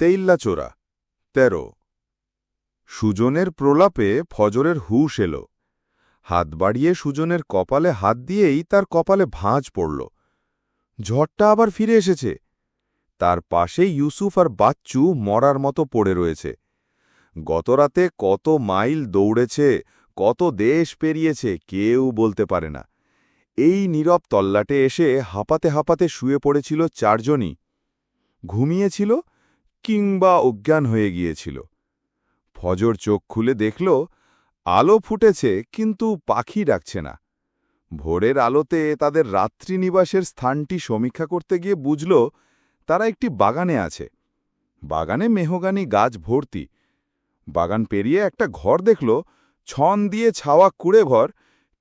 তেইল্লাচোরা তেরো। সুজনের প্রলাপে ফজরের হুশ এলো। হাত বাড়িয়ে সুজনের কপালে হাত দিয়েই তার কপালে ভাঁজ পড়ল। ঝড়টা আবার ফিরে এসেছে। তার পাশে ইউসুফ আর বাচ্চু মরার মতো পড়ে রয়েছে। গতরাতে কত মাইল দৌড়েছে, কত দেশ পেরিয়েছে, কেউ বলতে পারে না। এই নীরব তল্লাটে এসে হাঁপাতে হাঁপাতে শুয়ে পড়েছিল চারজনই। ঘুমিয়েছিল কিংবা অজ্ঞান হয়ে গিয়েছিল। ফজর চোখ খুলে দেখল, আলো ফুটেছে কিন্তু পাখি ডাকছে না। ভোরের আলোতে তাদের রাত্রিনিবাসের স্থানটি সমীক্ষা করতে গিয়ে বুঝল, তারা একটি বাগানে আছে। বাগানে মেহগানি গাছ ভর্তি। বাগান পেরিয়ে একটা ঘর দেখল, ছন দিয়ে ছাওয়া কুড়ে ঘর,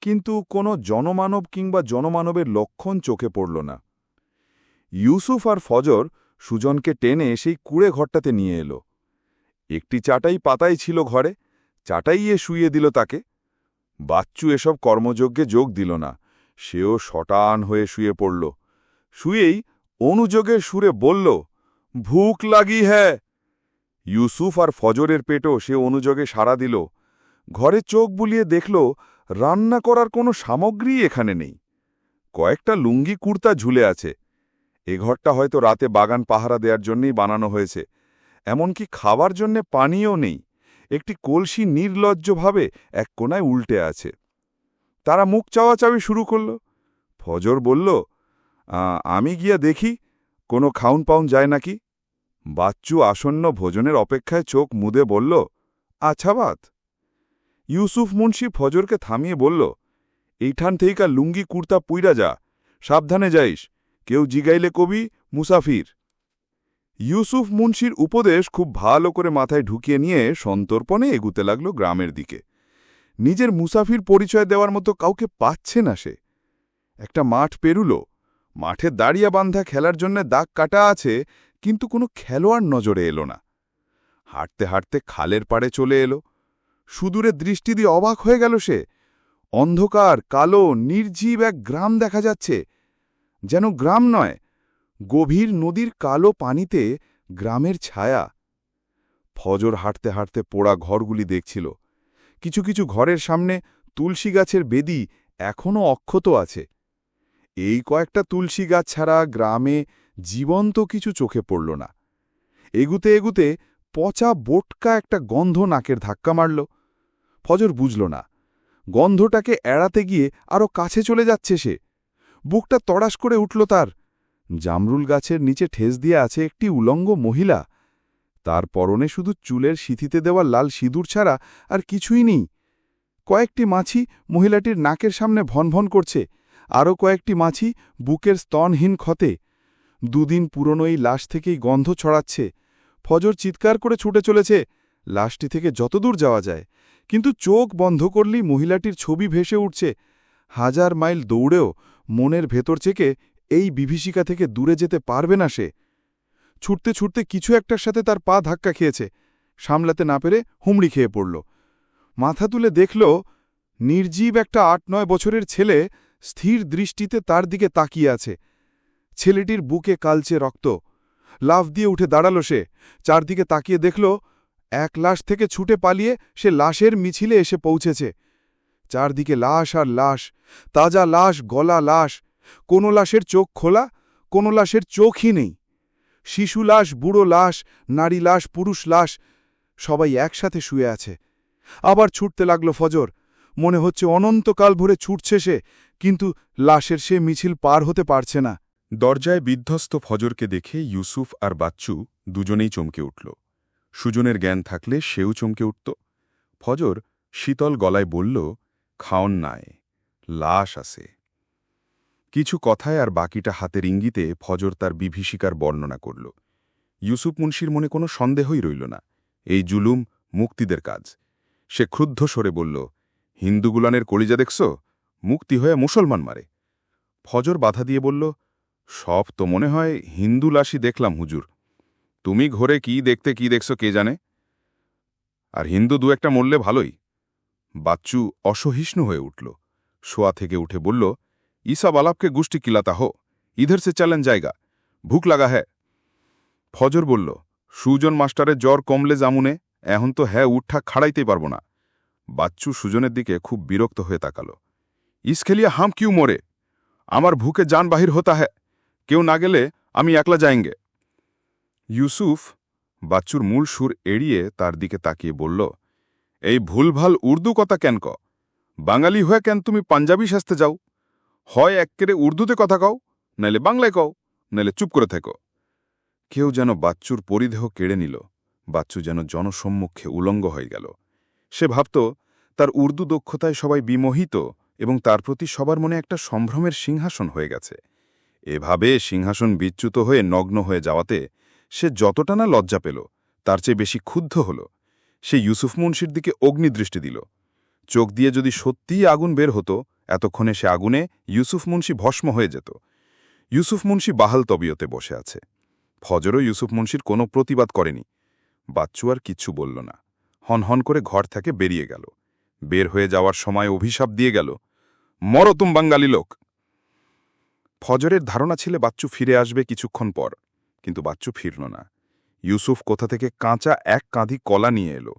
কিন্তু কোনো জনমানব কিংবা জনমানবের লক্ষণ চোখে পড়ল না। ইউসুফ আর ফজর সুজনকে টেনে সেই কুড়ে ঘরটাতে নিয়ে এলো। একটি চাটাই পাতাই ছিল ঘরে চাটাইয়ে শুইয়ে দিল তাকে। বাচ্চু এসব কর্মযজ্ঞে যোগ দিল না, সেও শটান হয়ে শুয়ে পড়ল। শুয়েই অনুযোগের সুরে বলল, ভুক লাগি হ্যাঁ ইউসুফ আর ফজরের পেটও সে অনুযোগে সাড়া দিল। ঘরে চোখ বুলিয়ে দেখল, রান্না করার কোনো সামগ্রী এখানে নেই। কয়েকটা লুঙ্গি কুর্তা ঝুলে আছে এ ঘরটা হয়তো রাতে বাগান পাহারা দেওয়ার জন্যই বানানো হয়েছে। এমনকি খাবার জন্যে পানিও নেই। একটি কলসি নির্লজ্জভাবে এক কোনায় উল্টে আছে। তারা মুখ চাওয়াচাওয়ি শুরু করল। ফজর বলল "আ, আমি গিয়া দেখি কোনো খাউন পাউন যায় নাকি? বাচ্চু আসন্ন ভোজনের অপেক্ষায় চোখ মুদে বলল আচ্ছা বাত। ইউসুফ মুন্সি ফজরকে থামিয়ে বলল এইঠান থেইকা লুঙ্গি কুর্তা পুইরা যা সাবধানে যাইস। কেউ জিগাইলে কবি মুসাফির। ইউসুফ মুন্সির উপদেশ খুব ভালো করে মাথায় ঢুকিয়ে নিয়ে সন্তর্পণে এগুতে লাগল গ্রামের দিকে। নিজের মুসাফির পরিচয় দেওয়ার মতো কাউকে পাচ্ছে না সে। একটা মাঠ পেরুল, মাঠে দাঁড়িয়া বান্ধা খেলার জন্য দাগ কাটা আছে, কিন্তু কোনো খেলোয়াড় নজরে এলো না। হাঁটতে হাঁটতে খালের পাড়ে চলে এলো। সুদূরে দৃষ্টি দিয়ে অবাক হয়ে গেল সে। অন্ধকার, কালো, নির্জীব এক গ্রাম দেখা যাচ্ছে। যেন গ্রাম নয়, গভীর নদীর কালো পানিতে গ্রামের ছায়া। ফজর হাঁটতে হাঁটতে পোড়া ঘরগুলি দেখছিল। কিছু কিছু ঘরের সামনে তুলসী গাছের বেদি এখনও অক্ষত আছে। এই কয়েকটা তুলসী গাছ ছাড়া গ্রামে জীবন্ত কিছু চোখে পড়ল না। এগুতে এগুতে পচা বোটকা একটা গন্ধ নাকের ধাক্কা মারল। ফজর বুঝল না, গন্ধটাকে এড়াতে গিয়ে আরও কাছে চলে যাচ্ছে সে। বুকটা তড়াস করে উঠল তার। জামরুল গাছের নিচে ঠেস দিয়ে আছে একটি উলঙ্গ মহিলা। তার পরনে শুধু চুলের সিথিতে দেওয়া লাল সিঁদুর ছাড়া আর কিছুই নেই। কয়েকটি মাছি মহিলাটির নাকের সামনে ভনভন করছে। আরও কয়েকটি মাছি বুকের স্তনহীন ক্ষতে। দুদিন পুরনো এই লাশ থেকেই গন্ধ ছড়াচ্ছে। ফজর চিৎকার করে ছুটে চলেছে। লাশটি থেকে যতদূর যাওয়া যায়। কিন্তু চোখ বন্ধ করলেই মহিলাটির ছবি ভেসে উঠছে। হাজার মাইল দৌড়েও মনের ভেতর থেকে এই বিভীষিকা থেকে দূরে যেতে পারবে না সে। ছুটতে ছুটতে কিছু একটার সাথে তার পা ধাক্কা খেয়েছে। সামলাতে না পেরে হুমড়ি খেয়ে পড়ল। মাথা তুলে দেখল, নির্জীব একটা আট নয় বছরের ছেলে স্থির দৃষ্টিতে তার দিকে তাকিয়ে আছে। ছেলেটির বুকে কালচে রক্ত। লাফ দিয়ে উঠে দাঁড়াল সে। চারদিকে তাকিয়ে দেখল, এক লাশ থেকে ছুটে পালিয়ে সে লাশের মিছিলে এসে পৌঁছেছে। চারদিকে লাশ আর লাশ, তাজা লাশ, গলা লাশ, কোনো লাশের চোখ খোলা, কোনো লাশের চোখই নেই। শিশু লাশ, বুড়ো লাশ, নারী লাশ, পুরুষ লাশ, সবাই একসাথে শুয়ে আছে। আবার ছুটতে লাগল ফজর। মনে হচ্ছে অনন্তকাল ভরে ছুটছে সে, কিন্তু লাশের সে মিছিল পার হতে পারছে না। দরজায় বিধ্বস্ত ফজরকে দেখে ইউসুফ আর বাচ্চু দুজনেই চমকে উঠল। সুজনের জ্ঞান থাকলে সেও চমকে উঠত। ফজর শীতল গলায় বলল খাওন নাই, লাশ আছে। কিছু কথায় আর বাকিটা হাতের ইঙ্গিতে ফজর তার বিভীষিকার বর্ণনা করল। ইউসুফ মুন্সির মনে কোনো সন্দেহই রইল না। এই জুলুম মুক্তিদের কাজ। সে ক্রুদ্ধ সরে বলল হিন্দুগুলানের কলিজা দেখছ? মুক্তি হয়ে মুসলমান মারে। ফজর বাধা দিয়ে বলল, সব তো মনে হয় হিন্দু লাশই দেখলাম হুজুর। তুমি ঘরে কি দেখতে কি দেখছ কে জানে? আর হিন্দু দু একটা মরলে ভালোই। বাচ্চু অসহিষ্ণু হয়ে উঠল। শোয়া থেকে উঠে বলল ইসা বালাপকে গুষ্টি কিলাতা হো, ইধর সে চলেন জায়গা, ভুক লাগা হ্যাঁ ফজর বলল, সুজন মাস্টারের জ্বর কমলে জামুনে, এখন তো হ্যাঁ উঠা খাড়াইতেই পারব না। বাচ্চু সুজনের দিকে খুব বিরক্ত হয়ে তাকালো, ইসখেলিয়া হাম কিউ মরে? আমার ভুকে যান বাহির হতা হ্যাঁ কেউ না গেলে আমি একলা যায়েঙ্গে ইউসুফ বাচ্চুর মূল সুর এড়িয়ে তার দিকে তাকিয়ে বলল এই ভুলভাল উর্দু কথা কেন ক বাঙালি হয়ে কেন তুমি পাঞ্জাবি সাজতে যাও? হয় এক্কেরে উর্দুতে কথা কও, নাইলে বাংলায় কও, নাইলে চুপ করে থেকো। কেউ যেন বাচ্চুর পরিদেহ কেড়ে নিল, বাচ্চু যেন জনসম্মুখে উলঙ্গ হয়ে গেল। সে ভাবত, তার উর্দু দক্ষতায় সবাই বিমোহিত এবং তার প্রতি সবার মনে একটা সম্ভ্রমের সিংহাসন হয়ে গেছে। এভাবে সিংহাসন বিচ্যুত হয়ে নগ্ন হয়ে যাওয়াতে সে যতটা না লজ্জা পেল, তার চেয়ে বেশি ক্ষুব্ধ হল। সে ইউসুফ মুন্সির দিকে অগ্নিদৃষ্টি দিল। চোখ দিয়ে যদি সত্যিই আগুন বের হতো, এতক্ষণে সে আগুনে ইউসুফ মুন্সি ভস্ম হয়ে যেত। ইউসুফ মুন্সি বাহাল তবিয়তে বসে আছে। ফজরও ইউসুফ মুন্সির কোনো প্রতিবাদ করেনি। বাচ্চু আর কিচ্ছু বলল না। হনহন করে ঘর থেকে বেরিয়ে গেল। বের হয়ে যাওয়ার সময় অভিশাপ দিয়ে গেল, মরো তুম বাঙ্গালি লোক! ফজরের ধারণা ছিল বাচ্চু ফিরে আসবে কিছুক্ষণ পর, কিন্তু বাচ্চু ফিরল না। ইউসুফ কোথা থেকে কাঁচা এক কাঁধি কলা নিয়ে এলো।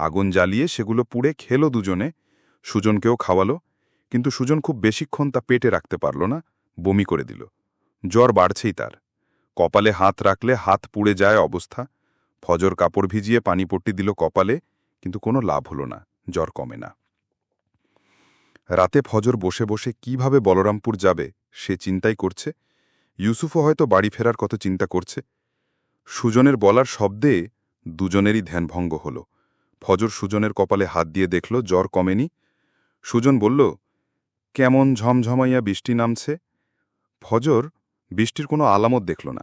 আগুন জ্বালিয়ে সেগুলো পুড়ে খেল দুজনে। সুজনকেও খাওয়ালো, কিন্তু সুজন খুব বেশিক্ষণ তা পেটে রাখতে পারল না, বমি করে দিল। জ্বর বাড়ছেই তার। কপালে হাত রাখলে হাত পুড়ে যায় অবস্থা। ফজর কাপড় ভিজিয়ে পানি পট্টি দিল কপালে, কিন্তু কোনো লাভ হল না, জ্বর কমে না। রাতে ফজর বসে বসে কীভাবে বলরামপুর যাবে, সে চিন্তাই করছে। ইউসুফও হয়তো বাড়ি ফেরার কত চিন্তা করছে। সুজনের বলার শব্দে দুজনেরই ধ্যানভঙ্গ হল। ফজর সুজনের কপালে হাত দিয়ে দেখল, জ্বর কমেনি। সুজন বলল, কেমন ঝমঝমাইয়া বৃষ্টি নামছে? ফজর বৃষ্টির কোনো আলামত দেখল না।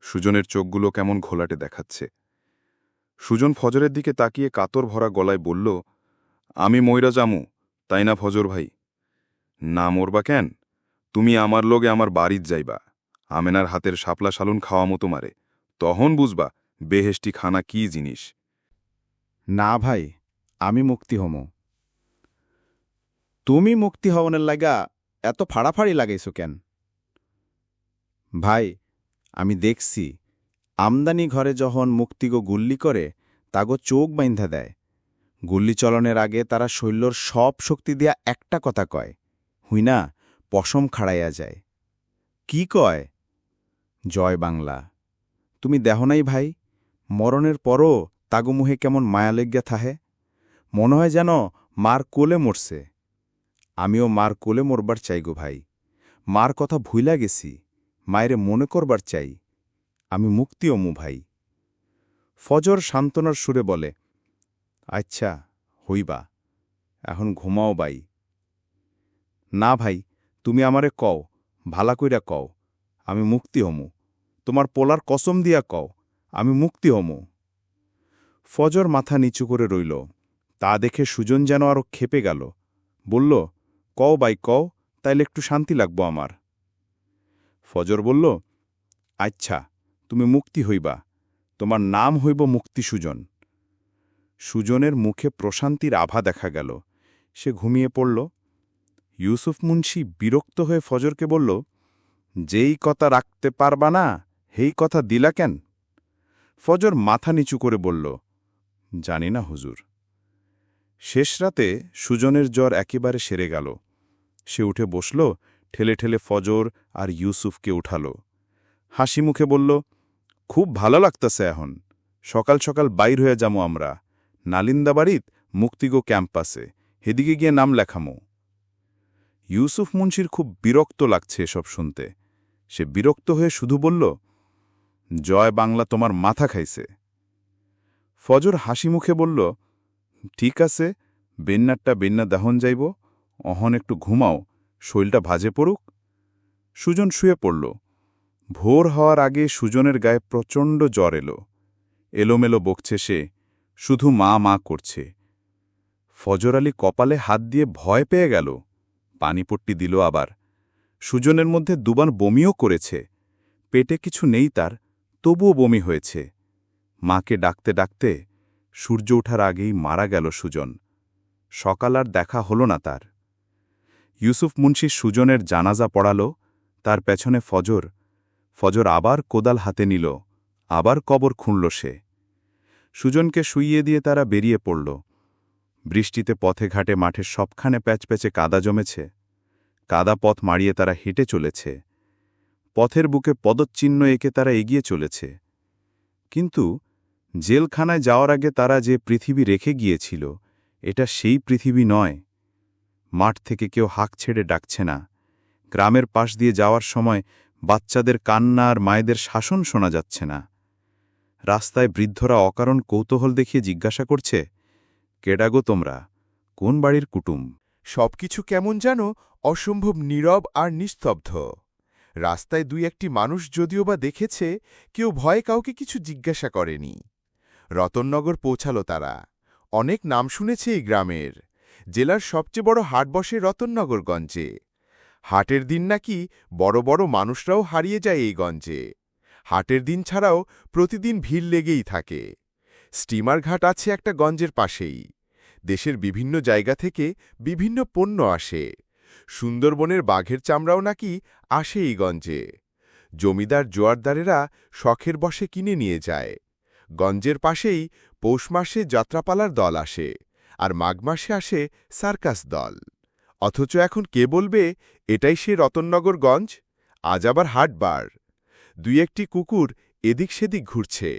সুজনের চোখগুলো কেমন ঘোলাটে দেখাচ্ছে। সুজন ফজরের দিকে তাকিয়ে কাতর ভরা গলায় বলল, আমি ময়রা জামু তাই না ফজর ভাই? না মরবা কেন? তুমি আমার লোগে আমার বাড়ির যাইবা। আমেনার হাতের শাপলা সালুন খাওয়া মতো মারে। তখন বুঝবা বেহেষ্টি খানা কি জিনিস। না ভাই, আমি মুক্তি হম। তুমি মুক্তি হওয়ানের লাগা এত ফাড়াফাড়ি লাগাইছো কেন? ভাই, আমি দেখছি, আমদানি ঘরে যখন মুক্তিগো গুল্লি করে, তাগো চোখ বাইন্ধা দেয়। গুল্লি চলনের আগে তারা শৈল্যর সব শক্তি দিয়া একটা কথা কয়, হুই না, পশম খাড়াইয়া যায়। কি কয়? জয় বাংলা। তুমি দেহ নাই ভাই, মরণের পরও তাগুমুহে কেমন মায়া লেগ্যা থাহে? মনে হয় যেন মার কোলে মরছে। আমিও মার কোলে মরবার চাই গো ভাই। মার কথা ভুইলা গেছি, মায়েরে মনে করবার চাই। আমি মুক্তি অমু ভাই। ফজর সান্ত্বনার সুরে বলে আচ্ছা হইবা, এখন ঘুমাও বাই। না ভাই, তুমি আমারে কও, ভালা কইরা কও, আমি মুক্তি হমু তোমার পোলার কসম দিয়া কও, আমি মুক্তি হমু। ফজর মাথা নিচু করে রইল। তা দেখে সুজন যেন আরও খেপে গেল। বলল, কও বাই, কও, তাইলে একটু শান্তি লাগবো আমার। ফজর বলল আচ্ছা তুমি মুক্তি হইবা। তোমার নাম হইব মুক্তি সুজন। সুজনের মুখে প্রশান্তির আভা দেখা গেল। সে ঘুমিয়ে পড়ল। ইউসুফ মুন্সি বিরক্ত হয়ে ফজরকে বলল, যেই কথা রাখতে পারবা না হেই কথা দিলা কেন? ফজর মাথা নিচু করে বলল, জানি না হুজুর। শেষ রাতে সুজনের জ্বর একেবারে সেরে গেল। সে উঠে বসল, ঠেলে ঠেলে ফজর আর ইউসুফকে উঠাল। হাসি মুখে বলল, খুব ভালো লাগতাছে এখন। সকাল সকাল বাইর হয়ে যামো আমরা। নালিন্দাবাড়িত মুক্তিগো ক্যাম্পাসে। হেদিকে গিয়ে নাম লেখামো। ইউসুফ মুন্সির খুব বিরক্ত লাগছে এসব শুনতে। সে বিরক্ত হয়ে শুধু বলল জয় বাংলা তোমার মাথা খাইছে। ফজর হাসি মুখে বলল, ঠিক আছে, বেন্নারটা বেন্না দাহন যাইব, অহন একটু ঘুমাও, শৈলটা ভাজে পড়ুক। সুজন শুয়ে পড়ল। ভোর হওয়ার আগে সুজনের গায়ে প্রচণ্ড জ্বর এলো। এলোমেলো বকছে সে, শুধু মা মা করছে। ফজর আলী কপালে হাত দিয়ে ভয় পেয়ে গেল। পানিপট্টি দিল আবার। সুজনের মধ্যে দুবার বমিও করেছে। পেটে কিছু নেই তার তবুও বমি হয়েছে। মাকে ডাকতে ডাকতে সূর্য ওঠার আগেই মারা গেল সুজন। সকাল আর দেখা হল না তার। ইউসুফ মুন্সি সুজনের জানাজা পড়াল, তার পেছনে ফজর। ফজর আবার কোদাল হাতে নিল, আবার কবর খুঁড়ল সে। সুজনকে শুইয়ে দিয়ে তারা বেরিয়ে পড়ল। বৃষ্টিতে পথে ঘাটে মাঠের সবখানে প্যাচপ্যাচে কাদা জমেছে। কাদা পথ মারিয়ে তারা হেঁটে চলেছে। পথের বুকে পদচ্চিহ্ন এঁকে তারা এগিয়ে চলেছে। কিন্তু জেলখানায় যাওয়ার আগে তারা যে পৃথিবী রেখে গিয়েছিল, এটা সেই পৃথিবী নয়। মাঠ থেকে কেউ হাঁক ছেড়ে ডাকছে না। গ্রামের পাশ দিয়ে যাওয়ার সময় বাচ্চাদের কান্না আর মায়েদের শাসন শোনা যাচ্ছে না। রাস্তায় বৃদ্ধরা অকারণ কৌতূহল দেখিয়ে জিজ্ঞাসা করছে কেডাগো তোমরা? কোন বাড়ির কুটুম? সবকিছু কেমন যেন অসম্ভব নীরব আর নিস্তব্ধ। রাস্তায় দুই একটি মানুষ যদিও বা দেখেছে, কেউ ভয়ে কাউকে কিছু জিজ্ঞাসা করেনি। রতননগর পৌঁছালো তারা। অনেক নাম শুনেছে এই গ্রামের। জেলার সবচেয়ে বড় হাট বসে রতননগরগঞ্জে। হাটের দিন নাকি বড় বড় মানুষরাও হারিয়ে যায় এই গঞ্জে। হাটের দিন ছাড়াও প্রতিদিন ভিড় লেগেই থাকে। স্টিমার ঘাট আছে একটা গঞ্জের পাশেই। দেশের বিভিন্ন জায়গা থেকে বিভিন্ন পণ্য আসে। সুন্দরবনের বাঘের চামড়াও নাকি আসে এই গঞ্জে। জমিদার জোয়ারদারেরা শখের বসে কিনে নিয়ে যায়। গঞ্জের পাশেই পৌষ মাসে যাত্রাপালার দল আসে আর মাঘ মাসে আসে সার্কাস দল। অথচ এখন কে বলবে, এটাই সে রতননগরগঞ্জ আজ আবার হাটবার। দুই একটি কুকুর এদিক সেদিক ঘুরছে।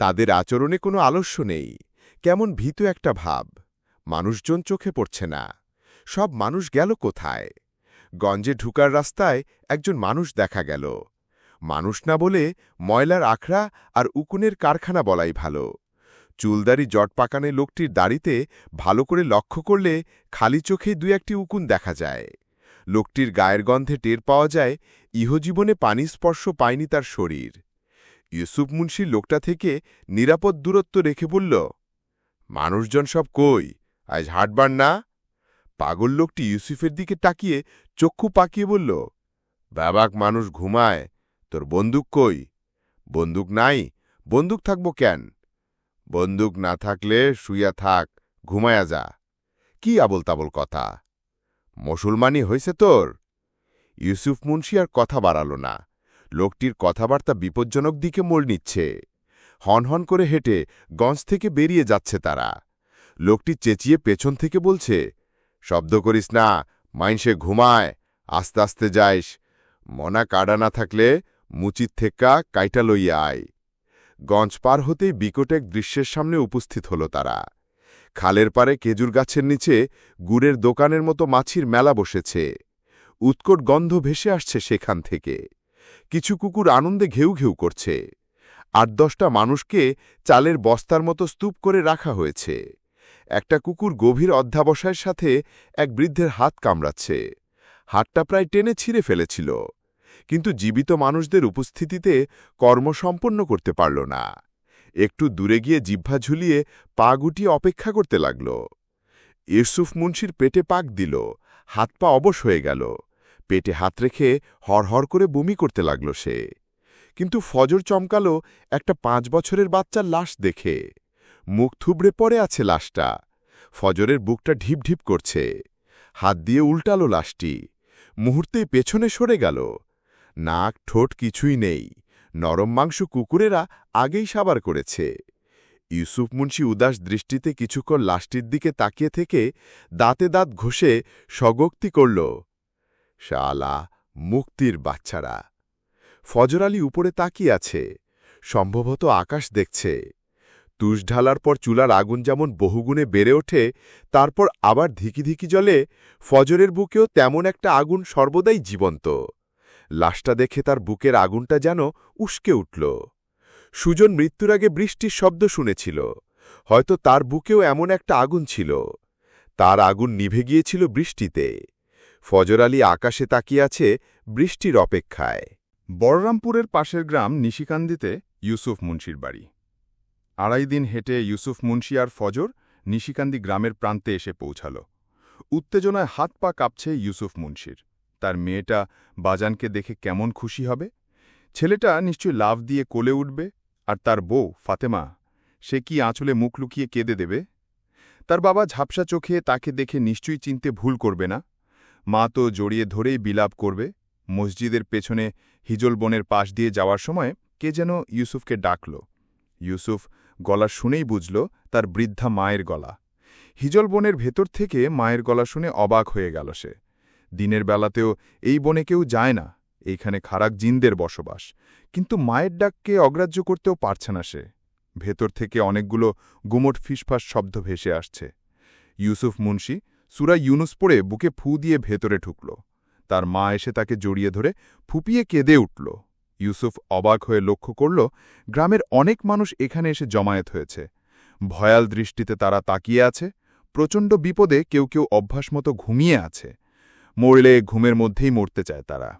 তাদের আচরণে কোনো আলস্য নেই। কেমন ভীত একটা ভাব। মানুষজন চোখে পড়ছে না। সব মানুষ গেল কোথায়? গঞ্জে ঢুকার রাস্তায় একজন মানুষ দেখা গেল। মানুষ না বলে ময়লার আখড়া আর উকুনের কারখানা বলাই ভালো। চুলদারি জট পাকানে লোকটির দাড়িতে ভালো করে লক্ষ্য করলে খালি চোখে দুই একটি উকুন দেখা যায়। লোকটির গায়ের গন্ধে টের পাওয়া যায় ইহজীবনে পানি স্পর্শ পায়নি তার শরীর। ইউসুফ মুন্সি লোকটা থেকে নিরাপদ দূরত্ব রেখে বলল, মানুষজন সব কই? আজ হাটবার না? পাগল লোকটি ইউসুফের দিকে তাকিয়ে চক্ষু পাকিয়ে বলল ব্যাবাক মানুষ ঘুমায়, তোর বন্দুক কই? বন্দুক নাই, বন্দুক থাকব কেন? বন্দুক না থাকলে শুইয়া থাক, ঘুমায়া যা। কি আবল তাবল কথা? মুসলমানি হয়েছে তোর? ইউসুফ মুন্সি আর কথা বাড়াল না। লোকটির কথাবার্তা বিপজ্জনক দিকে মোড় নিচ্ছে। হনহন করে হেঁটে গঞ্জ থেকে বেরিয়ে যাচ্ছে তারা। লোকটি চেঁচিয়ে পেছন থেকে বলছে শব্দ করিস না মাইনসে ঘুমায়, আস্তে আস্তে যাইস। মনা কাডা না থাকলে মুচির থেকা কাইটা লইয়া আয়। গঞ্জ পার হতেই বিকট এক দৃশ্যের সামনে উপস্থিত হল তারা। খালের পারে খেজুর গাছের নিচে গুড়ের দোকানের মতো মাছির মেলা বসেছে। উৎকট গন্ধ ভেসে আসছে সেখান থেকে। কিছু কুকুর আনন্দে ঘেউ ঘেউ করছে। আট দশটা মানুষকে চালের বস্তার মতো স্তূপ করে রাখা হয়েছে। একটা কুকুর গভীর অধ্যাবসায়ের সাথে এক বৃদ্ধের হাত কামড়াচ্ছে। হাতটা প্রায় টেনে ছিঁড়ে ফেলেছিল। কিন্তু জীবিত মানুষদের উপস্থিতিতে কর্ম সম্পন্ন করতে পারল না। একটু দূরে গিয়ে জিহ্বা ঝুলিয়ে পা গুটিয়ে অপেক্ষা করতে লাগল। ইউসুফ মুন্সির পেটে পাক দিল, হাত পা অবশ হয়ে গেল। পেটে হাত রেখে হরহর করে বমি করতে লাগল সে। কিন্তু ফজর চমকালো একটা পাঁচ বছরের বাচ্চার লাশ দেখে। মুখ থুবড়ে পড়ে আছে লাশটা। ফজরের বুকটা ঢিপ ঢিপ করছে। হাত দিয়ে উল্টালো লাশটি। মুহূর্তেই পেছনে সরে গেল। নাক, ঠোঁট কিছুই নেই। নরম মাংস কুকুরেরা আগেই সাবার করেছে। ইউসুফ মুন্সি উদাস দৃষ্টিতে কিছুক্ষণ লাশটির দিকে তাকিয়ে থেকে দাঁতে দাঁত ঘষে স্বগক্তি করল, শালা, মুক্তির বাচ্চারা। ফজর আলী উপরে তাকিয়ে আছে। সম্ভবত আকাশ দেখছে। তুষ ঢালার পর চুলার আগুন যেমন বহুগুণে বেড়ে ওঠে, তারপর আবার ধিকি ধিকি জলে ফজরের বুকেও তেমন একটা আগুন সর্বদাই জীবন্ত। লাশটা দেখে তার বুকের আগুনটা যেন উস্কে উঠল। সুজন মৃত্যুর আগে বৃষ্টির শব্দ শুনেছিল। হয়তো তার বুকেও এমন একটা আগুন ছিল। তার আগুন নিভে গিয়েছিল বৃষ্টিতে। ফজর আলী আকাশে তাকিয়ে আছে বৃষ্টির অপেক্ষায়। বড়রামপুরের পাশের গ্রাম নিশিকান্দিতে ইউসুফ মুন্সির বাড়ি। আড়াই দিন হেঁটে ইউসুফ মুন্সি আর ফজর নিশিকান্দি গ্রামের প্রান্তে এসে পৌঁছাল। উত্তেজনায় হাত পা কাঁপছে ইউসুফ মুন্সির তার মেয়েটা বাজানকে দেখে কেমন খুশি হবে? ছেলেটা নিশ্চয় লাভ দিয়ে কোলে উঠবে, আর তার বউ, ফাতেমা, সে কি আঁচলে মুখ লুকিয়ে কেঁদে দেবে? তার বাবা ঝাপসা চোখে তাকে দেখে নিশ্চয়ই চিনতে ভুল করবে না। মা তো জড়িয়ে ধরেই বিলাপ করবে, মসজিদের পেছনে হিজল বনের পাশ দিয়ে যাওয়ার সময় কে যেন ইউসুফকে ডাকল। ইউসুফ গলা শুনেই বুঝল তার বৃদ্ধা মায়ের গলা। হিজল বনের ভেতর থেকে মায়ের গলা শুনে অবাক হয়ে গেল সে। দিনের বেলাতেও এই বনে কেউ যায় না, এইখানে খারাক জিনদের বসবাস। কিন্তু মায়ের ডাককে অগ্রাহ্য করতেও পারছে না সে। ভেতর থেকে অনেকগুলো গুমট ফিসফাস শব্দ ভেসে আসছে। ইউসুফ মুন্সি সুরা ইউনুস পড়ে বুকে ফু দিয়ে ভেতরে ঢুকল। তার মা এসে তাকে জড়িয়ে ধরে ফুপিয়ে কেঁদে উঠল। ইউসুফ অবাক হয়ে লক্ষ্য করল, গ্রামের অনেক মানুষ এখানে এসে জমায়েত হয়েছে। ভয়াল দৃষ্টিতে তারা তাকিয়ে আছে, প্রচণ্ড বিপদে কেউ কেউ অভ্যাসমতো ঘুমিয়ে আছে। মরলে ঘুমের মধ্যেই মরতে চায় তারা।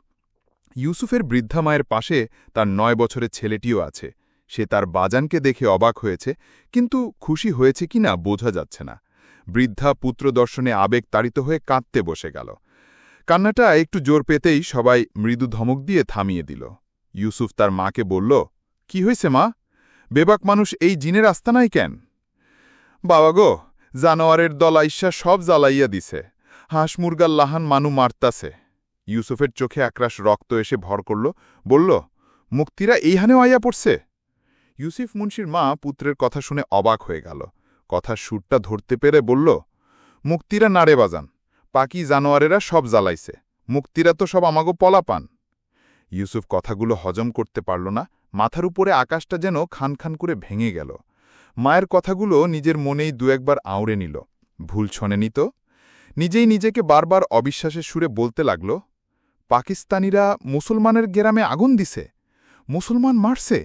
ইউসুফের বৃদ্ধা মায়ের পাশে তার নয় বছরের ছেলেটিও আছে। সে তার বাজানকে দেখে অবাক হয়েছে, কিন্তু খুশি হয়েছে কিনা বোঝা যাচ্ছে না। বৃদ্ধা পুত্র দর্শনে আবেগ তাড়িত হয়ে কাঁদতে বসে গেল। কান্নাটা একটু জোর পেতেই সবাই মৃদু ধমক দিয়ে থামিয়ে দিল। ইউসুফ তার মাকে বলল, কি হয়েছে মা? বেবাক মানুষ এই জিনের আস্তানাই কেন? বাবা গো, জানোয়ারের দল আইসা সব জ্বালাইয়া দিছে। হাঁস মুরগার লাহান মানু মারতাছে। ইউসুফের চোখে একরাশ রক্ত এসে ভর করল, বলল, মুক্তিরা এইহানেও আইয়া পড়ছে? ইউসুফ মুন্সির মা পুত্রের কথা শুনে অবাক হয়ে গেল। কথার সুরটা ধরতে পেরে বলল, মুক্তিরা নাড়ে বাজান। পাকি জানোয়ারেরা সব জ্বালাইছে। মুক্তিরা তো সব আমাগো পলা পান ইউসুফ কথাগুলো হজম করতে পারল না, মাথার উপরে আকাশটা যেন খান খান করে ভেঙে গেল। মায়ের কথাগুলো নিজের মনেই দু একবার আওড়ে নিল। ভুল ছনে নিত নিজেই নিজেকে বারবার অবিশ্বাসের সুরে বলতে লাগল, পাকিস্তানিরা মুসলমানের গেরামে আগুন দিছে? মুসলমান মারছে?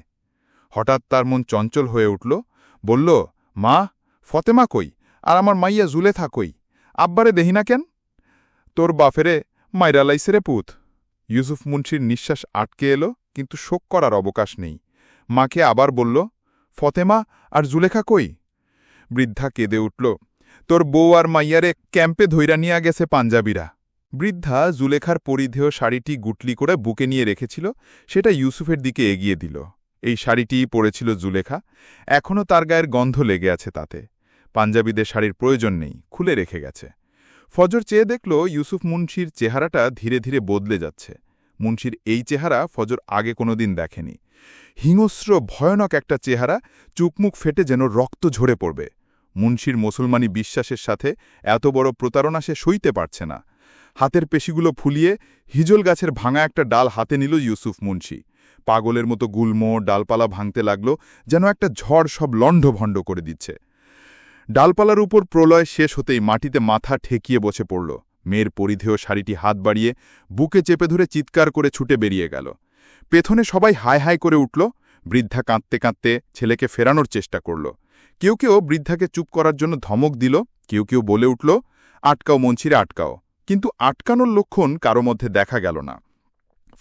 হঠাৎ তার মন চঞ্চল হয়ে উঠল, বলল, মা, ফতেমা কই? আর আমার মাইয়া জুলে থাকই আব্বারে দেহি না কেন? তোর বাফেরে মাইরা লাইছে পুত। ইউসুফ মুন্সির নিঃশ্বাস আটকে এলো, কিন্তু শোক করার অবকাশ নেই। মাকে আবার বলল, ফতেমা, আর জুলেখা কই? বৃদ্ধা কেঁদে উঠল, তোর বউ আর মাইয়ারে ক্যাম্পে ধৈরা নিয়ে গেছে পাঞ্জাবিরা। বৃদ্ধা জুলেখার পরিধেয় শাড়িটি গুটলি করে বুকে নিয়ে রেখেছিল, সেটা ইউসুফের দিকে এগিয়ে দিল। এই শাড়িটিই পরেছিল জুলেখা এখনও তার গায়ের গন্ধ লেগে আছে তাতে। পাঞ্জাবিদের শাড়ির প্রয়োজন নেই, খুলে রেখে গেছে। ফজর চেয়ে দেখল ইউসুফ মুন্সির চেহারাটা ধীরে ধীরে বদলে যাচ্ছে। মুন্সির এই চেহারা ফজর আগে কোনোদিন দেখেনি। হিংস্র, ভয়ানক একটা চেহারা চুকমুখ ফেটে যেন রক্ত ঝরে পড়বে। মুন্সির মুসলমানি বিশ্বাসের সাথে এত বড় প্রতারণা সে সইতে পারছে না। হাতের পেশিগুলো ফুলিয়ে হিজল গাছের ভাঙা একটা ডাল হাতে নিল ইউসুফ মুন্সি। পাগলের মতো গুলমো, ডালপালা ভাঙতে লাগল, যেন একটা ঝড় সব লণ্ডভণ্ড করে দিচ্ছে। ডালপালার উপর প্রলয় শেষ হতেই মাটিতে মাথা ঠেকিয়ে বসে পড়ল। মেয়ের পরিধেয় শাড়িটি হাত বাড়িয়ে বুকে চেপে ধরে চিৎকার করে ছুটে বেরিয়ে গেল। পেছনে সবাই হায় হায় করে উঠল। বৃদ্ধা কাঁদতে কাঁদতে ছেলেকে ফেরানোর চেষ্টা করল। কেউ কেউ বৃদ্ধাকে চুপ করার জন্য ধমক দিল। কেউ কেউ বলে উঠল, আটকাও মঞ্চিরে আটকাও। কিন্তু আটকানোর লক্ষণ কারও মধ্যে দেখা গেল না।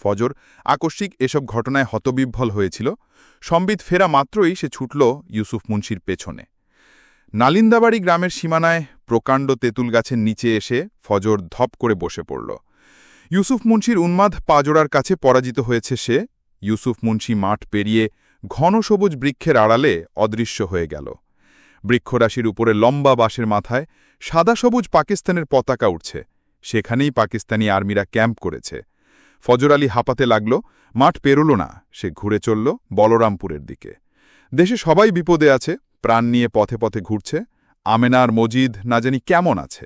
ফজর আকস্মিক এসব ঘটনায় হতবিভ্বল হয়েছিল। সম্বিত ফেরা মাত্রই সে ছুটল ইউসুফ মুন্সির পেছনে। নালিন্দাবাড়ি গ্রামের সীমানায় প্রকাণ্ড তেঁতুল গাছের নিচে এসে ফজর ধপ করে বসে পড়ল। ইউসুফ মুন্সির উন্মাদ পাজোড়ার কাছে পরাজিত হয়েছে সে। ইউসুফ মুন্সি মাঠ পেরিয়ে ঘন সবুজ বৃক্ষের আড়ালে অদৃশ্য হয়ে গেল। বৃক্ষরাশির উপরে লম্বা বাঁশের মাথায় সাদা সবুজ পাকিস্তানের পতাকা উঠছে সেখানেই পাকিস্তানি আর্মিরা ক্যাম্প করেছে। ফজর আলী হাঁপাতে লাগল, মাঠ পেরোল না, সে ঘুরে চলল বলরামপুরের দিকে। দেশে সবাই বিপদে আছে প্রাণ নিয়ে পথে পথে ঘুরছে আমেনার মজিদ না জানি কেমন আছে।